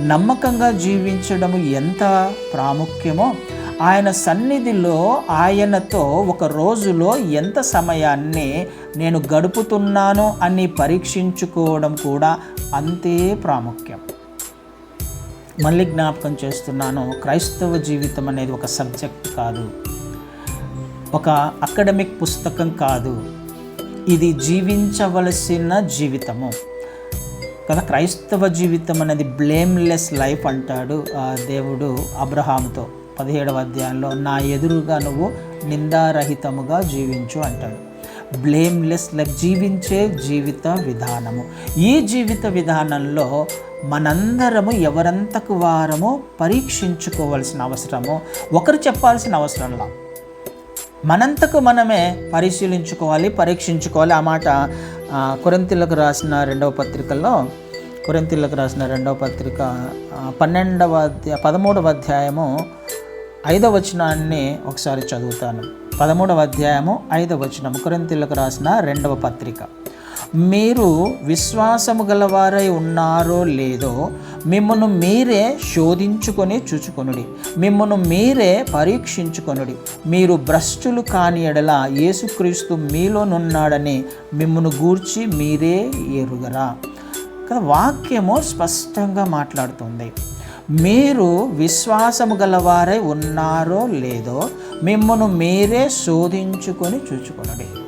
నమ్మకంగా జీవించడము ఎంత ప్రాముఖ్యమో ఆయన సన్నిధిలో ఆయనతో ఒక రోజులో ఎంత సమయాన్ని నేను గడుపుతున్నాను అని పరీక్షించుకోవడం కూడా అంతే ప్రాముఖ్యం. మళ్ళీ జ్ఞాపకం చేస్తున్నాను క్రైస్తవ జీవితం అనేది ఒక సబ్జెక్ట్ కాదు. ఒక అకాడమిక్ పుస్తకం కాదు. ఇది జీవించవలసిన జీవితము. కదా క్రైస్తవ జీవితం అనేది బ్లేమ్లెస్ లైఫ్ అంటాడు ఆ దేవుడు అబ్రహాంతో పదిహేడవ అధ్యాయంలో నా ఎదురుగా నువ్వు నిందారహితముగా జీవించు అంటాడు. బ్లేమ్లెస్ లైఫ్ జీవించే జీవిత విధానము. ఈ జీవిత విధానంలో మనందరము ఎవరంతకు వారము పరీక్షించుకోవాల్సిన అవసరము? ఒకరు చెప్పాల్సిన అవసరంలా మనంతకు మనమే పరిశీలించుకోవాలి పరీక్షించుకోవాలి. ఆ మాట ఆ, రాసిన రెండవ పత్రికలో కొరింథీలకు రాసిన రెండవ పత్రిక పన్నెండవ అధ్యాయ పదమూడవ అధ్యాయము ఐదవ వచనాన్ని ఒకసారి చదువుతాను. పదమూడవ అధ్యాయము ఐదవ వచనం కొరింథీలకు రాసిన రెండవ పత్రిక. మీరు విశ్వాసము గలవారై ఉన్నారో లేదో మిమ్మల్ని మీరే శోధించుకొని చూచుకొనుడి. మిమ్మల్ని మీరే పరీక్షించుకొనుడి. మీరు భ్రష్టులు కాని ఎడల యేసుక్రీస్తు మీలోనున్నాడని మిమ్మల్ని గూర్చి మీరే ఎరుగరా. కదా వాక్యము స్పష్టంగా మాట్లాడుతుంది. మీరు విశ్వాసము గలవారై ఉన్నారో లేదో మిమ్మల్ని మీరే శోధించుకొని చూచుకొనడి.